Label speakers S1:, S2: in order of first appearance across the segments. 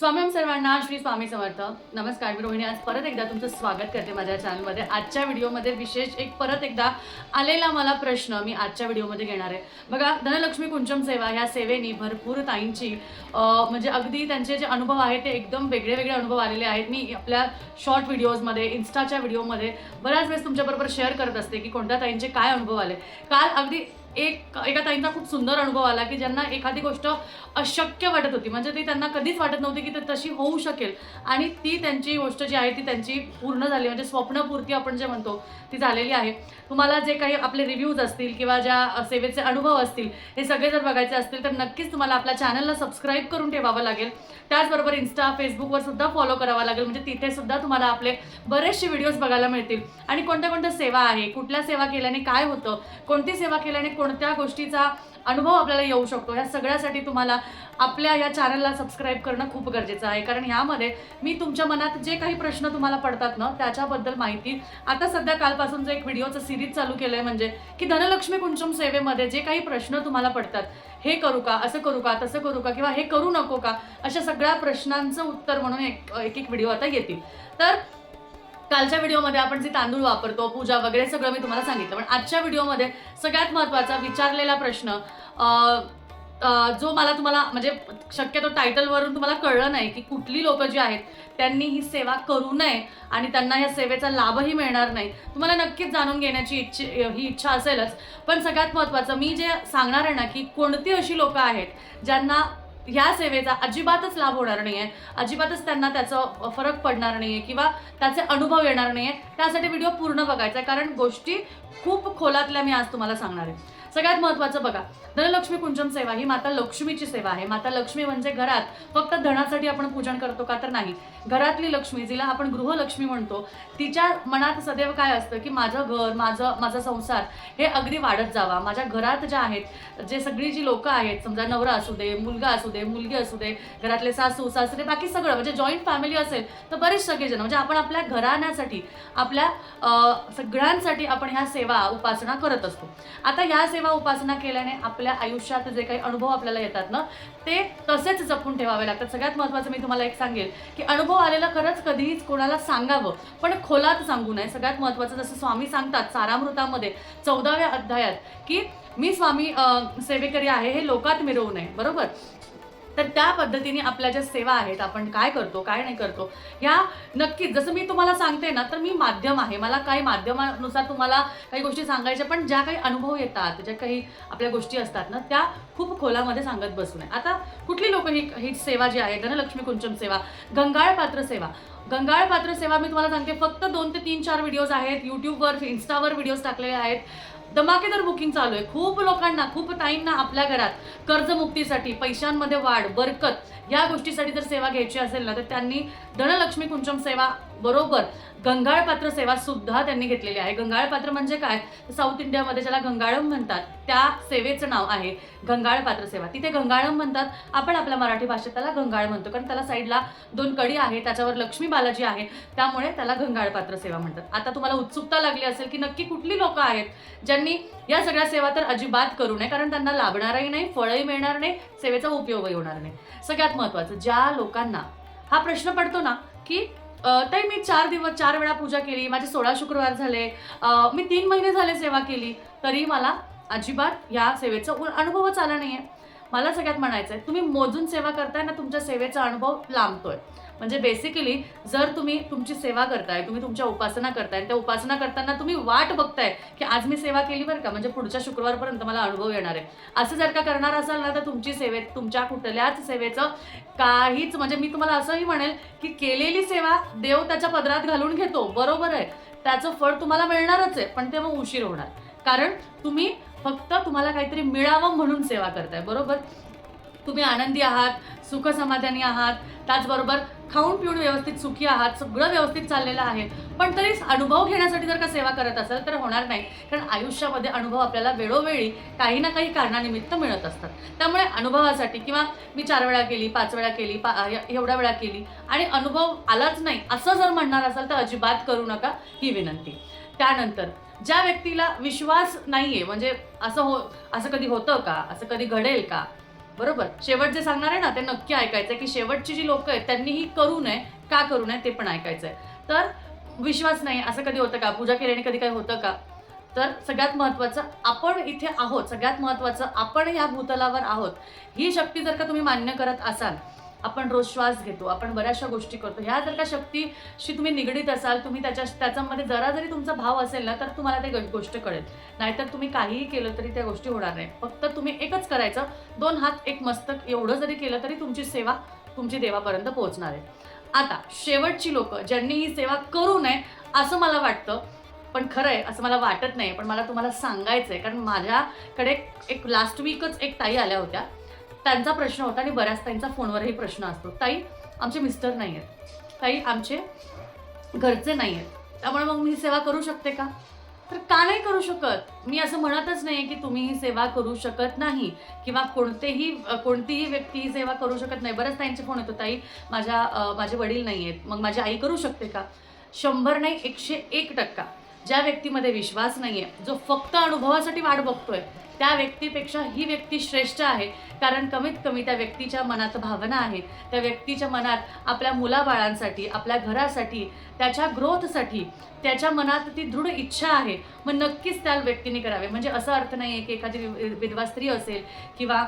S1: स्वामी सर्वांना श्री स्वामी समर्थ. नमस्कार मी रोहिणी. आज परत एकदा तुमचं स्वागत करते माझ्या चॅनलमध्ये आजच्या व्हिडिओमध्ये विशेष एक परत एकदा आलेला मला प्रश्न मी आजच्या व्हिडिओमध्ये घेणार आहे. बघा धनलक्ष्मी कुंचम सेवा ह्या सेवेनी भरपूर ताईंची म्हणजे अगदी त्यांचे जे अनुभव आहेत ते एकदम वेगळे वेगळे अनुभव आलेले आहेत. मी आपल्या शॉर्ट व्हिडिओजमध्ये इन्स्टाच्या व्हिडिओमध्ये बऱ्याच वेळेस तुमच्याबरोबर शेअर करत असते की कोणत्या ताईंचे काय अनुभव आले. काल अगदी एक एका ताईंचा खूप सुंदर अनुभव आला की ज्यांना एखादी गोष्ट अशक्य वाटत होती. म्हणजे ती त्यांना कधीच वाटत नव्हती की ते तशी होऊ शकेल. आणि ती त्यांची गोष्ट जी आहे ती त्यांची पूर्ण झाली. म्हणजे स्वप्नपूर्ती आपण जे म्हणतो ती झालेली आहे. तुम्हाला जे काही आपले रिव्ह्यूज असतील किंवा ज्या सेवेचे अनुभव असतील हे सगळे जर बघायचे असतील तर नक्कीच तुम्हाला आपल्या चॅनलला सबस्क्राईब करून ठेवावं लागेल. त्याचबरोबर इन्स्टा फेसबुकवर सुद्धा फॉलो करावा लागेल. म्हणजे तिथे सुद्धा तुम्हाला आपले बरेचसे व्हिडिओज बघायला मिळतील. आणि कोणत्या कोणत्या सेवा आहे कुठल्या सेवा केल्याने काय होतं कोणती सेवा केल्याने कोणत्या गोष्टीचा अनुभव आपल्याला येऊ शकतो ह्या सगळ्यासाठी तुम्हाला आपल्या या चॅनलला सबस्क्राईब करणं खूप गरजेचं आहे. कारण ह्यामध्ये मी तुमच्या मनात जे काही प्रश्न तुम्हाला पडतात ना त्याच्याबद्दल माहिती आता सध्या कालपासून जो एक व्हिडिओचं सिरीज चालू केलं आहे म्हणजे की धनलक्ष्मी कुंचम सेवेमध्ये जे काही प्रश्न तुम्हाला पडतात हे करू का असं करू का तसं करू का किंवा हे करू नको का अशा सगळ्या प्रश्नांचं उत्तर म्हणून एक एक एक व्हिडिओ आता येतील. तर कालच्या व्हिडिओमध्ये आपण जे तांदूळ वापरतो पूजा वगैरे सगळं मी तुम्हाला सांगितलं. पण आजच्या व्हिडिओमध्ये सगळ्यात महत्त्वाचा विचारलेला प्रश्न जो मला तुम्हाला म्हणजे शक्यतो टायटलवरून तुम्हाला कळलं नाही की कुठली लोकं जी आहेत त्यांनी ही सेवा करू नये आणि त्यांना या सेवेचा लाभही मिळणार नाही. तुम्हाला नक्कीच जाणून घेण्याची इच्छा ही इच्छा असेलच. पण सगळ्यात महत्त्वाचं मी जे सांगणार आहे ना की कोणती अशी लोकं आहेत ज्यांना ह्या सेवेचा अजिबातच लाभ होणार नाही आहे अजिबातच त्यांना त्याचं फरक पडणार नाही आहे किंवा त्याचे अनुभव येणार नाही आहे त्यासाठी व्हिडिओ पूर्ण बघायचा आहे. कारण गोष्टी खूप खोलातल्या मी आज तुम्हाला सांगणार आहे. सगळ्यात महत्त्वाचं बघा. धनलक्ष्मी कुंचम सेवा ही माता लक्ष्मीची सेवा आहे. माता लक्ष्मी म्हणजे घरात फक्त धनासाठी आपण पूजन करतो का तर नाही. घरातली लक्ष्मी जिला आपण गृहलक्ष्मी म्हणतो तिच्या मनात सदैव काय असतं की माझं घर माझं माझा संसार हे अगदी वाढत जावा. माझ्या घरात ज्या आहेत जे सगळी जी लोकं आहेत समजा नवरा असू दे मुलगा असू दे मुलगी असू दे घरातले सासू सासरे बाकी सगळं म्हणजे जॉईंट फॅमिली असेल तर बरेच सगळेजण म्हणजे आपण आपल्या घराण्यासाठी आपल्या सगळ्यांसाठी आपण ह्या सेवा उपासना करत असतो. आता ह्या सेवा उपासना केल्याने आपल्या आयुष्यात जे काही अनुभव आपल्याला येतात ना ते तसेच जपून ठेवावे लागतात. सगळ्यात महत्त्वाचं मी तुम्हाला एक सांगेल की अनुभव आलेला खरंच कधीच कोणाला सांगावं पण खोलात सांगू नये. सगळ्यात महत्त्वाचं जसं स्वामी सांगतात सारामृतामध्ये चौदाव्या अध्यायात की मी स्वामी सेवेकरी आहे हे लोकात मिरवू नये. बरोबर? तर त्या पद्धतीने आपल्या ज्या सेवा आहेत आपण काय करतो काय नाही करतो ह्या नक्कीच जसं मी तुम्हाला सांगते ना तर मी माध्यम आहे. मला काही माध्यमानुसार तुम्हाला काही गोष्टी सांगायच्या पण ज्या काही अनुभव येतात ज्या काही आपल्या गोष्टी असतात ना त्या खूप खोलामध्ये सांगत बसू नये आता कुठली लोक ही ही सेवा जी आहे धनलक्ष्मी कुंचम सेवा गंगाळ पात्र सेवा. गंगाळ पात्र सेवा मी तुम्हाला सांगते फक्त दोन ते तीन चार व्हिडिओज आहेत यूट्यूबवर इन्स्टावर व्हिडिओज टाकलेले आहेत. धमाकेदार बुकिंग चालू आहे. खूप लोकांना खूप ताईंना आपल्या घरात कर्जमुक्तीसाठी पैशांमध्ये वाढ बरकत या गोष्टीसाठी जर सेवा घ्यायची असेल ना तर त्यांनी धनलक्ष्मी कुंचम सेवा बरोबर. गंगाळपात्र सेवा सुद्धा त्यांनी घेतलेली आहे. गंगाळ पात्र म्हणजे काय? साऊथ इंडियामध्ये ज्याला गंगाळम म्हणतात त्या सेवेचं नाव आहे गंगाळपात्र सेवा. तिथे गंगाळम म्हणतात आपण आपल्या मराठी भाषेत त्याला गंगाळ म्हणतो. कारण त्याला साईडला दोन कडी आहे त्याच्यावर लक्ष्मी बालाजी आहे त्यामुळे त्याला गंगाळपात्र सेवा म्हणतात. आता तुम्हाला उत्सुकता लागली असेल की नक्की कुठली लोकं आहेत ज्यांनी या सगळ्या सेवा तर अजिबात करू नये कारण त्यांना लाभणारही नाही फळही मिळणार नाही सेवेचा उपयोगही होणार नाही. सगळ्यात महत्त्वाचं ज्या लोकांना हा प्रश्न पडतो ना की ताई मी चार दिवस चार वेळा पूजा केली. माझे सोळा शुक्रवार झाले. मी तीन महिने झाले सेवा केली. तरी मला अजिबात या सेवेचा अनुभवच आला नाहीये. मला सगळ्यात म्हणायचं आहे तुम्ही मोजून सेवा करताय ना तुमच्या सेवेचा अनुभव लांबतोय. म्हणजे बेसिकली जर तुम्ही तुमची सेवा करताय तुम्ही तुमच्या उपासना करताय त्या उपासना करताना तुम्ही वाट बघताय की आज मी सेवा केली बरं का म्हणजे पुढच्या शुक्रवारपर्यंत मला अनुभव येणार आहे. असं जर का करणार असाल ना तर तुमची सेवेत तुमच्या कुठल्याच सेवेचं काहीच म्हणजे मी तुम्हाला असंही म्हणेल की केलेली सेवा देव त्याच्या पदरात घालून घेतो बरोबर आहे. त्याचं फळ तुम्हाला मिळणारच आहे पण ते मग उशीर होणार. कारण तुम्ही फक्त तुम्हाला काहीतरी मिळावं म्हणून सेवा करताय बरोबर? तुम्ही आनंदी आहात सुख समाधानी आहात त्याचबरोबर खाऊन पिऊन व्यवस्थित सुखी आहात सगळं व्यवस्थित चाललेलं आहे. पण तरी अनुभव घेण्यासाठी जर का सेवा करत असाल तर होणार नाही. कारण आयुष्यामध्ये अनुभव आपल्याला वेळोवेळी काही ना काही कारणानिमित्त मिळत असतात. त्यामुळे अनुभवासाठी किंवा मी चार वेळा केली पाच वेळा केली पा एवढ्या वेळा केली आणि अनुभव आलाच नाही असं जर म्हणणार असाल तर अजिबात करू नका ही विनंती. त्यानंतर ज्या व्यक्तीला विश्वास नाहीये म्हणजे असं हो असं कधी होतं का? असं कधी घडेल का? बरोबर? शेवट जे सांगणार आहे ना ते नक्की ऐकायचं की शेवटची जी लोक आहेत त्यांनी ही करू नये का करू नये ते पण ऐकायचं आहे तर विश्वास नाही असं कधी होतं का? पूजा केल्याने कधी काही होतं का? तर सगळ्यात महत्त्वाचं आपण इथे आहोत सगळ्यात महत्त्वाचं आपण ह्या भूतलावर आहोत. ही शक्ती जर का तुम्ही मान्य करत असाल आपण रोज श्वास घेतो आपण बऱ्याचशा गोष्टी करतो. ह्या जर का शक्तीशी तुम्ही निगडीत असाल तुम्ही त्याच्या त्याच्यामध्ये जरा जरी तुमचा भाव असेल ना तर तुम्हाला ते गोष्ट कळेल. नाहीतर तुम्ही काहीही केलं तरी त्या गोष्टी होणार नाही. फक्त तुम्ही एकच करायचं दोन हात एक मस्तक एवढं जरी केलं तरी तुमची सेवा तुमची देवापर्यंत पोहोचणार आहे. आता शेवटची लोक ज्यांनी ही सेवा करू नये असं मला वाटतं पण खरं आहे असं मला वाटत नाही पण मला तुम्हाला सांगायचं आहे कारण माझ्याकडे एक लास्ट वीकच एक ताई आल्या होत्या. त्यांचा प्रश्न होता आणि बऱ्याच त्यांचा फोनवरही प्रश्न असतो. ताई आमचे मिस्टर नाही आहेत ताई आमचे घरचे नाही आहेत त्यामुळे मग मी सेवा करू शकते का? तर का नाही करू शकत? मी असं म्हणतच नाही की तुम्ही ही सेवा करू शकत नाही किंवा कोणतेही कोणतीही व्यक्ती ही सेवा करू शकत नाही. बरंच त्यांचे फोन येतो ताई माझ्या माझे वडील नाही आहेत मग माझी आई करू शकते का? शंभर नाही एकशे एक टक्का. ज्या व्यक्तीमध्ये विश्वास नाही आहे जो फक्त अनुभवासाठी वाट बघतोय त्या व्यक्तीपेक्षा ही व्यक्ती श्रेष्ठ आहे. कारण कमीत कमी त्या व्यक्तीच्या मनात भावना आहे त्या व्यक्तीच्या मनात आपल्या मुलाबाळांसाठी आपल्या घरासाठी त्याच्या ग्रोथसाठी त्याच्या मनात ती दृढ इच्छा आहे. मग नक्कीच त्या व्यक्तीने करावे. म्हणजे असा अर्थ नाही आहे की एखादी वि- विधवा स्त्री असेल किंवा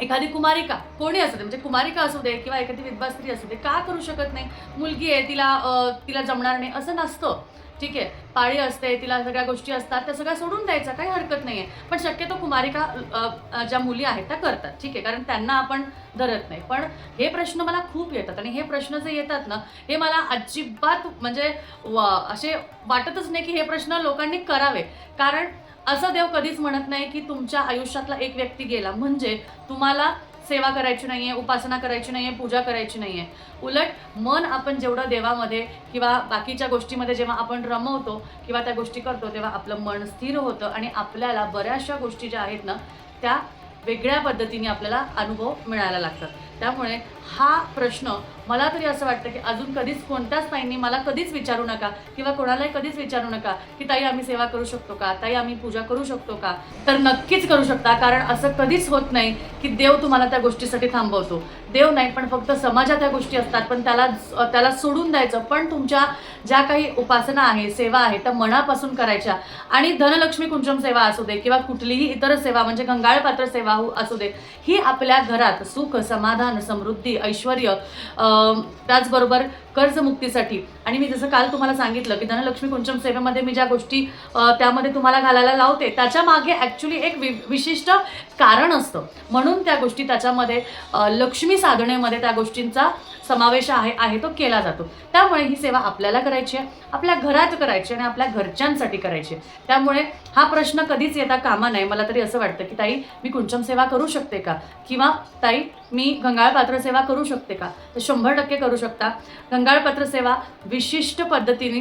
S1: एखादी कुमारिका कोणी असू दे म्हणजे कुमारिका असू दे किंवा एखादी विधवा स्त्री असू दे का करू शकत नाही? मुलगी आहे तिला तिला जमणार नाही असं नसतं. ठीक आहे. पाळी असते तिला सगळ्या गोष्टी असतात त्या सगळ्या सोडून द्यायचा काही हरकत नाही आहे पण शक्यतो कुमारिका ज्या मुली आहेत त्या करतात. ठीक आहे कारण त्यांना आपण धरत नाही. पण हे प्रश्न मला खूप येतात आणि हे प्रश्न जे येतात ना हे मला अजिबात म्हणजे असे वाटतच नाही की हे प्रश्न लोकांनी करावे. कारण असं देव कधीच म्हणत नाही की तुमच्या आयुष्यातला एक व्यक्ती गेला. म्हणजे तुम्हाला सेवा करायची नाहीये उपासना करायची नाहीये पूजा करायची नाहीये. उलट मन आपण जेवढं देवामध्ये किंवा बाकीच्या गोष्टीमध्ये जेव्हा आपण रमवतो किंवा त्या गोष्टी करतो तेव्हा आपलं मन स्थिर होतं आणि आपल्याला बऱ्याचशा गोष्टी ज्या आहेत ना त्या वेगळ्या पद्धतीने आपल्याला अनुभव मिळायला लागतात. त्यामुळे हा प्रश्न मला तरी असं वाटतं की अजून कधीच कोणत्याच ताईंनी मला कधीच विचारू नका किंवा कोणालाही कधीच विचारू नका की ताई आम्ही सेवा करू शकतो का? ताई आम्ही पूजा करू शकतो का? तर नक्कीच करू शकता कारण असं कधीच होत नाही की देव तुम्हाला त्या गोष्टीसाठी थांबवतो. देव नाही पण फक्त समाजात त्या गोष्टी असतात पण त्याला त्याला सोडून द्यायचं. पण तुमच्या ज्या काही उपासना आहे सेवा आहे त्या मनापासून करायच्या. आणि धनलक्ष्मी कुंचम सेवा असू दे किंवा कुठलीही इतर सेवा म्हणजे गंगाळपात्र सेवा असू दे ही आपल्या घरात सुख समाधान समृद्धी ऐश्वर त्याचबरोबर कर्जमुक्तीसाठी. आणि मी जसं काल तुम्हाला सांगितलं की धनलक्ष्मी कुंचम सेवेमध्ये मी ज्या गोष्टी त्यामध्ये तुम्हाला घालायला लावते त्याच्यामागे ॲक्च्युली एक वि विशिष्ट कारण असतं. म्हणून त्या गोष्टी त्याच्यामध्ये लक्ष्मी साधनेमध्ये त्या गोष्टींचा समावेश आहे आहे तो केला जातो. त्यामुळे ही सेवा आपल्याला करायची आहे आपल्या घरात करायची आहे आणि आपल्या घरच्यांसाठी करायची आहे. त्यामुळे हा प्रश्न कधीच येता कामा नाही मला तरी असं वाटतं की ताई मी कुंचम सेवा करू शकते का? किंवा ताई मी गंगाळपात्र सेवा करू शकते का? तर शंभर टक्के करू शकता. गंगाळपात्र सेवा विशिष्ट पद्धतीने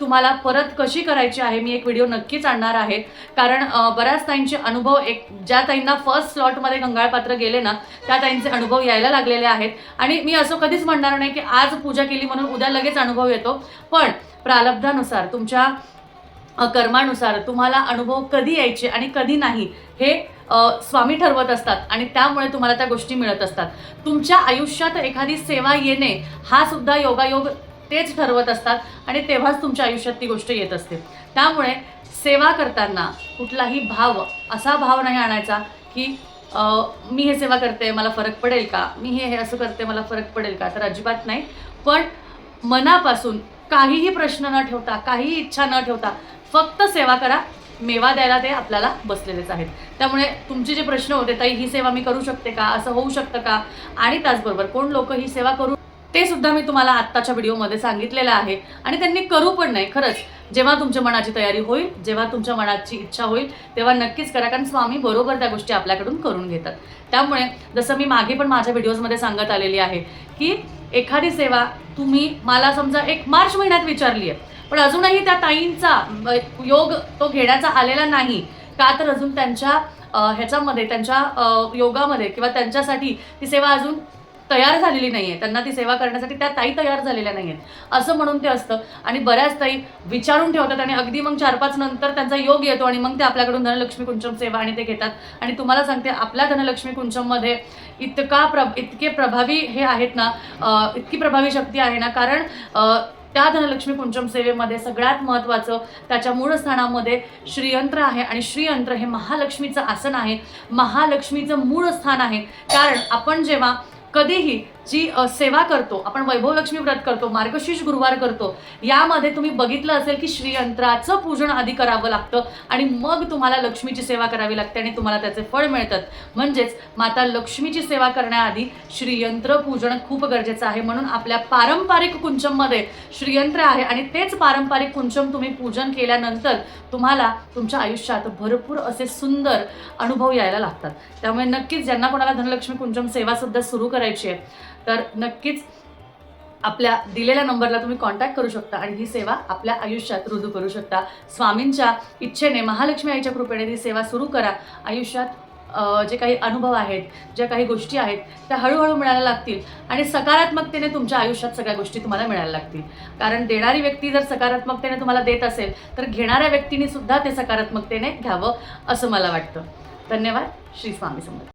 S1: तुम्हाला परत कशी करायची आहे मी एक व्हिडिओ नक्कीच आणणार आहे कारण बऱ्याच ताईंचे अनुभव एक ज्या ताईंना फर्स्ट स्लॉटमध्ये गंगाळपात्र गेले ना त्या ताईंचे अनुभव यायला लागलेले आहेत. आणि मी असं कधीच म्हणणार नाही की आज पूजा केली म्हणून उद्या लगेच अनुभव येतो. पण प्रालब्धानुसार तुमच्या कर्मानुसार तुम्हाला अनुभव कधी यायचे आणि कधी नाही हे स्वामी ठरवत असतात आणि त्यामुळे तुम्हाला त्या गोष्टी मिळत असतात. तुमच्या आयुष्यात एखादी सेवा येणे हा सुद्धा योगायोग तेच ठरवत असतात आणि तेव्हाच तुमच्या आयुष्यात ती गोष्ट येत असते. त्यामुळे सेवा करताना कुठलाही भाव असा भाव नाही आणायचा की मी हे सेवा करते मला फरक पडेल का? मी हे हे असं करते मला फरक पडेल का? तर अजिबात नाही. पण मनापासून काहीही प्रश्न न ठेवता काहीही इच्छा न ठेवता फक्त सेवा करा मेवा द्यायला ते आपल्याला बसलेलेच आहेत. त्यामुळे तुमचे जे प्रश्न होते ताई ही सेवा मी करू शकते का? असं होऊ शकतं का? आणि त्याचबरोबर कोण लोक ही सेवा करू ते सुद्धा मी तुम्हाला आत्ताच्या व्हिडिओमध्ये सांगितलेलं आहे. आणि त्यांनी करू पण नाही खरंच. जेव्हा तुमच्या मनाची तयारी होईल जेव्हा तुमच्या मनाची इच्छा होईल तेव्हा नक्कीच करा कारण स्वामी बरोबर त्या गोष्टी आपल्याकडून करून घेतात. त्यामुळे जसं मी मागे पण माझ्या व्हिडिओजमध्ये सांगत आलेली आहे की एखादी सेवा तुम्ही मला समजा एक मार्च महिन्यात विचारली आहे पण अजूनही त्या ताईंचा योग तो घेण्याचा आलेला नाही. का तर अजून त्यांच्या ह्याच्यामध्ये त्यांच्या योगामध्ये किंवा त्यांच्यासाठी ती सेवा अजून तयार झालेली नाही आहे त्यांना ती सेवा करण्यासाठी त्या ताई तयार झालेल्या नाही आहेत असं म्हणून ते असतं. आणि बऱ्याच ताई विचारून ठेवतात आणि अगदी मग चार पाच नंतर त्यांचा योग येतो आणि मग ते आपल्याकडून धनलक्ष्मी कुंचम सेवा आणि ते घेतात. आणि तुम्हाला सांगते आपल्या धनलक्ष्मी कुंचममध्ये इतका प्र इतके प्रभावी हे आहेत ना इतकी प्रभावी शक्ती आहे ना कारण त्या धनलक्ष्मी कुंचम सेवेमध्ये सगळ्यात महत्त्वाचं त्याच्या मूळ स्थानामध्ये श्रीयंत्र आहे. आणि श्रीयंत्र हे महालक्ष्मीचं आसन आहे. महालक्ष्मीचं मूळ स्थान आहे. कारण आपण जेव्हा कधीही जी सेवा करतो आपण वैभवलक्ष्मी व्रत करतो मार्गशीर्ष गुरुवार करतो यामध्ये तुम्ही बघितलं असेल की श्रीयंत्राचं पूजन आधी करावं लागतं आणि मग तुम्हाला लक्ष्मीची सेवा करावी लागते आणि तुम्हाला त्याचे फळ मिळतात. म्हणजेच माता लक्ष्मीची सेवा करण्याआधी श्रीयंत्र पूजन खूप गरजेचं आहे. म्हणून आपल्या पारंपरिक कुंचममध्ये श्रीयंत्र आहे आणि तेच पारंपरिक कुंचम तुम्ही पूजन केल्यानंतर तुम्हाला तुमच्या आयुष्यात भरपूर असे सुंदर अनुभव यायला लागतात. त्यामुळे नक्कीच ज्यांना कोणाला धनलक्ष्मी कुंचम सेवा सुद्धा सुरू करायची आहे तर नक्कीच आपल्या दिलेल्या नंबरला तुम्ही कॉन्टॅक्ट करू शकता आणि ही सेवा आपल्या आयुष्यात रुजू करू शकता. स्वामींच्या इच्छेने महालक्ष्मी आईच्या कृपेने ही सेवा सुरू करा. आयुष्यात जे काही अनुभव आहेत ज्या काही गोष्टी आहेत त्या हळूहळू मिळायला लागतील आणि सकारात्मकतेने तुमच्या आयुष्यात सगळ्या गोष्टी तुम्हाला मिळायला लागतील. कारण देणारी व्यक्ती जर सकारात्मकतेने तुम्हाला देत असेल तर घेणाऱ्या व्यक्तीने सुद्धा ते सकारात्मकतेने घ्यावं असं मला वाटतं. धन्यवाद. श्री स्वामी समर्थ.